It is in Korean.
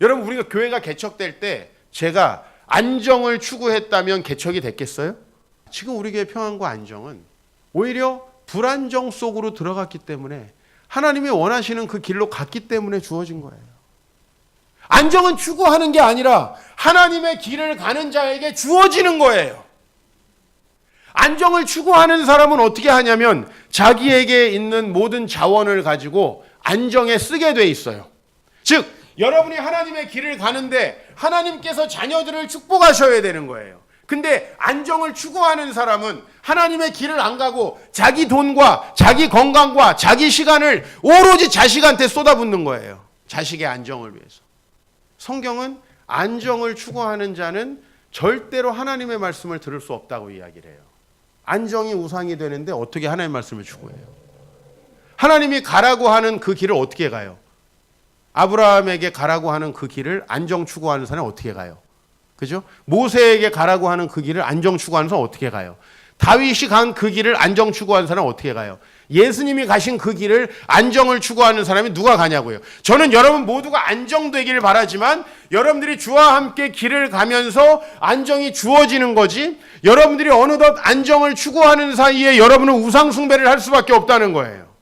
여러분 우리가 교회가 개척될 때 제가 안정을 추구했다면 개척이 됐겠어요? 지금 우리 교회 평안과 안정은 오히려 불안정 속으로 들어갔기 때문에 하나님이 원하시는 그 길로 갔기 때문에 주어진 거예요. 안정은 추구하는 게 아니라 하나님의 길을 가는 자에게 주어지는 거예요. 안정을 추구하는 사람은 어떻게 하냐면 자기에게 있는 모든 자원을 가지고 안정에 쓰게 돼 있어요. 즉, 여러분이 하나님의 길을 가는데 하나님께서 자녀들을 축복하셔야 되는 거예요. 근데 안정을 추구하는 사람은 하나님의 길을 안 가고 자기 돈과 자기 건강과 자기 시간을 오로지 자식한테 쏟아붓는 거예요. 자식의 안정을 위해서. 성경은 안정을 추구하는 자는 절대로 하나님의 말씀을 들을 수 없다고 이야기를 해요. 안정이 우상이 되는데 어떻게 하나님의 말씀을 추구해요? 하나님이 가라고 하는 그 길을 어떻게 가요? 아브라함에게 가라고 하는 그 길을 안정 추구하는 사람은 어떻게 가요? 그죠? 모세에게 가라고 하는 그 길을 안정 추구하는 사람은 어떻게 가요? 다윗이 간 그 길을 안정 추구하는 사람은 어떻게 가요? 예수님이 가신 그 길을 안정을 추구하는 사람이 누가 가냐고요. 저는 여러분 모두가 안정되기를 바라지만 여러분들이 주와 함께 길을 가면서 안정이 주어지는 거지 여러분들이 어느덧 안정을 추구하는 사이에 여러분은 우상숭배를 할 수밖에 없다는 거예요.